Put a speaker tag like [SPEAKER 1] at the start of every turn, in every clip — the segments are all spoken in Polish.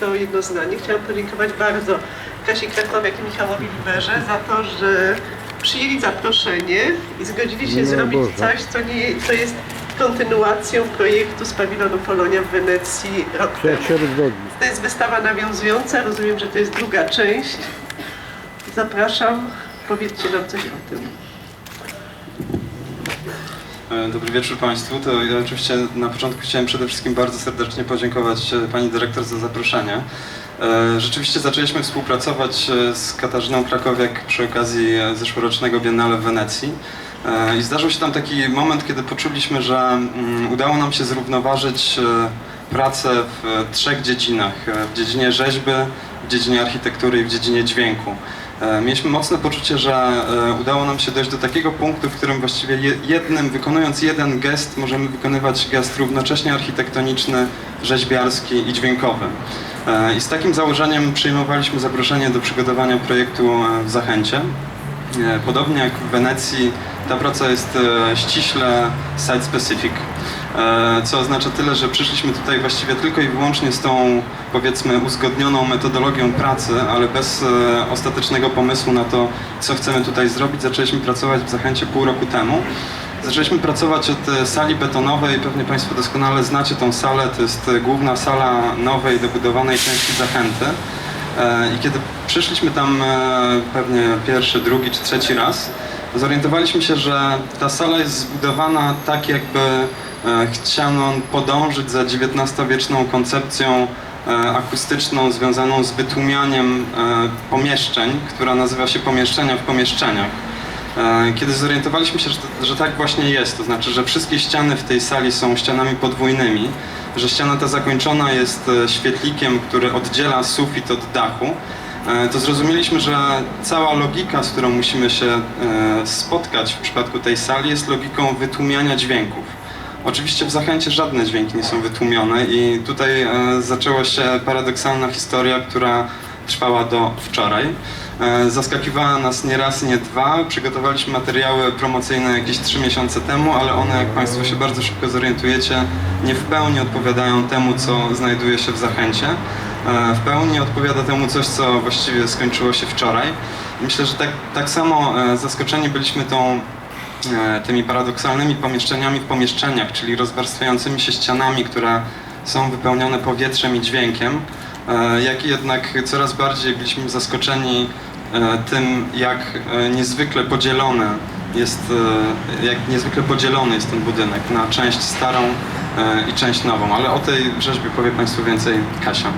[SPEAKER 1] To jedno zdanie. Chciałam podziękować bardzo Kasi Krakowiak i Michałowi Liberze za to, że przyjęli zaproszenie i zgodzili się zrobić
[SPEAKER 2] Boże.
[SPEAKER 1] coś, co, nie, co jest kontynuacją projektu z pawilonu Polonia w Wenecji rok temu.
[SPEAKER 2] Jak się zgodzi.
[SPEAKER 1] To jest wystawa nawiązująca, rozumiem, że to jest druga część. Zapraszam, powiedzcie nam coś o tym.
[SPEAKER 3] E, Dobry wieczór Państwu. To ja oczywiście na początku chciałem przede wszystkim bardzo serdecznie podziękować e, Pani Dyrektor za zaproszenie. E, Rzeczywiście zaczęliśmy współpracować z Katarzyną Krakowiak przy okazji zeszłorocznego Biennale w Wenecji. I zdarzył się tam taki moment, kiedy poczuliśmy, że mm, udało nam się zrównoważyć pracę w trzech dziedzinach. W dziedzinie rzeźby, w dziedzinie architektury i w dziedzinie dźwięku. E, Mieliśmy mocne poczucie, że e, udało nam się dojść do takiego punktu, w którym właściwie je- jednym, wykonując jeden gest, możemy wykonywać gest równocześnie architektoniczny, rzeźbiarski i dźwiękowy. E, I z takim założeniem przyjmowaliśmy zaproszenie do przygotowania projektu w Zachęcie. Podobnie jak w Wenecji, ta praca jest ściśle site-specific, co oznacza tyle, że przyszliśmy tutaj właściwie tylko i wyłącznie z tą, powiedzmy, uzgodnioną metodologią pracy, ale bez e, ostatecznego pomysłu na to, co chcemy tutaj zrobić. Zaczęliśmy pracować w Zachęcie pół roku temu. Zaczęliśmy pracować od e, sali betonowej, pewnie Państwo doskonale znacie tą salę, to jest e, główna sala nowej, dobudowanej części Zachęty. E, I kiedy przyszliśmy tam e, pewnie pierwszy, drugi czy trzeci raz, zorientowaliśmy się, że ta sala jest zbudowana tak, jakby e, chciano podążyć za XIX-wieczną koncepcją e, akustyczną związaną z wytłumianiem e, pomieszczeń, która nazywa się pomieszczenia w pomieszczeniach. E, Kiedy zorientowaliśmy się, że, że tak właśnie jest, to znaczy, że wszystkie ściany w tej sali są ścianami podwójnymi, że ściana ta zakończona jest e, świetlikiem, który oddziela sufit od dachu, e, to zrozumieliśmy, że cała logika, z którą musimy się e, spotkać w przypadku tej sali, jest logiką wytłumiania dźwięków. Oczywiście w Zachęcie żadne dźwięki nie są wytłumione i tutaj e, zaczęła się paradoksalna historia, która trwała do wczoraj. E, Zaskakiwała nas nie raz, nie dwa. Przygotowaliśmy materiały promocyjne jakieś trzy miesiące temu, ale one, jak Państwo się bardzo szybko zorientujecie, nie w pełni odpowiadają temu, co znajduje się w Zachęcie. E, W pełni odpowiada temu coś, co właściwie skończyło się wczoraj. Myślę, że tak, tak samo zaskoczeni byliśmy tą tymi paradoksalnymi pomieszczeniami w pomieszczeniach, czyli rozwarstwiającymi się ścianami, które są wypełnione powietrzem i dźwiękiem, e, jak jednak coraz bardziej byliśmy zaskoczeni e, tym, jak e, niezwykle podzielone jest, e, jak niezwykle podzielony jest ten budynek na część starą e, i część nową, ale o tej rzeźbie powie Państwu więcej Kasia.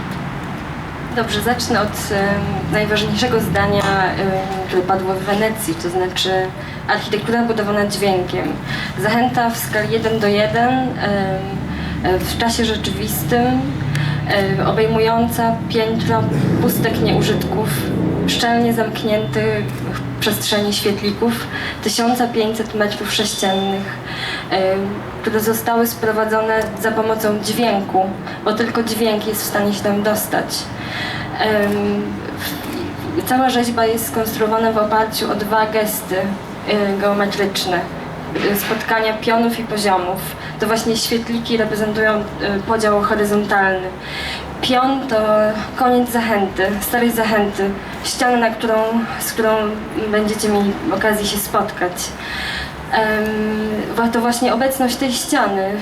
[SPEAKER 4] Dobrze, zacznę od em, najważniejszego zdania, em, które padło w Wenecji, to znaczy architektura budowana dźwiękiem. Zachęta w skali 1 do 1 em, e, w czasie rzeczywistym, obejmująca piętro pustek nieużytków, szczelnie zamkniętych przestrzeni świetlików, 1500 metrów sześciennych, em, które zostały sprowadzone za pomocą dźwięku, bo tylko dźwięk jest w stanie się tam dostać. Cała rzeźba jest skonstruowana w oparciu o dwa gesty y, geometryczne. Spotkania pionów i poziomów. To właśnie świetliki reprezentują y, podział horyzontalny. Pion to koniec zachęty, starej zachęty, ściana, na którą, z którą będziecie mieli okazję się spotkać. To właśnie obecność tej ściany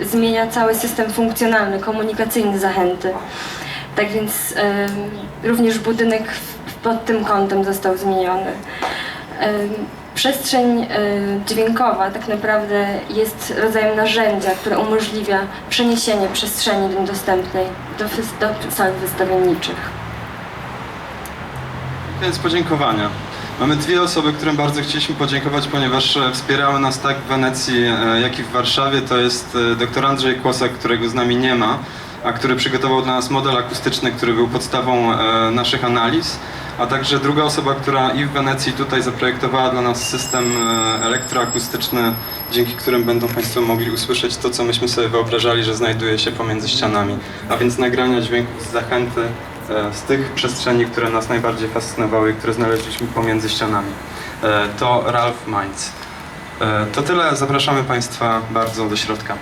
[SPEAKER 4] zmienia cały system funkcjonalny, komunikacyjny zachęty. Tak więc również budynek pod tym kątem został zmieniony. Przestrzeń e, dźwiękowa tak naprawdę jest rodzajem narzędzia, które umożliwia przeniesienie przestrzeni dostępnej do, do sal wystawienniczych.
[SPEAKER 3] Koniec podziękowania. Mamy dwie osoby, którym bardzo chcieliśmy podziękować, ponieważ e, wspierały nas tak w Wenecji, e, jak i w Warszawie. To jest dr Andrzej Kłosak, którego z nami nie ma, a który przygotował dla nas model akustyczny, który był podstawą naszych analiz. A także druga osoba, która i w Wenecji tutaj zaprojektowała dla nas system e, elektroakustyczny, dzięki którym będą Państwo mogli usłyszeć to, co myśmy sobie wyobrażali, że znajduje się pomiędzy ścianami. A więc nagrania dźwięków z zachęty e, z tych przestrzeni, które nas najbardziej fascynowały i które znaleźliśmy pomiędzy ścianami. E, To Ralph Mainz. To tyle, zapraszamy Państwa bardzo do środka.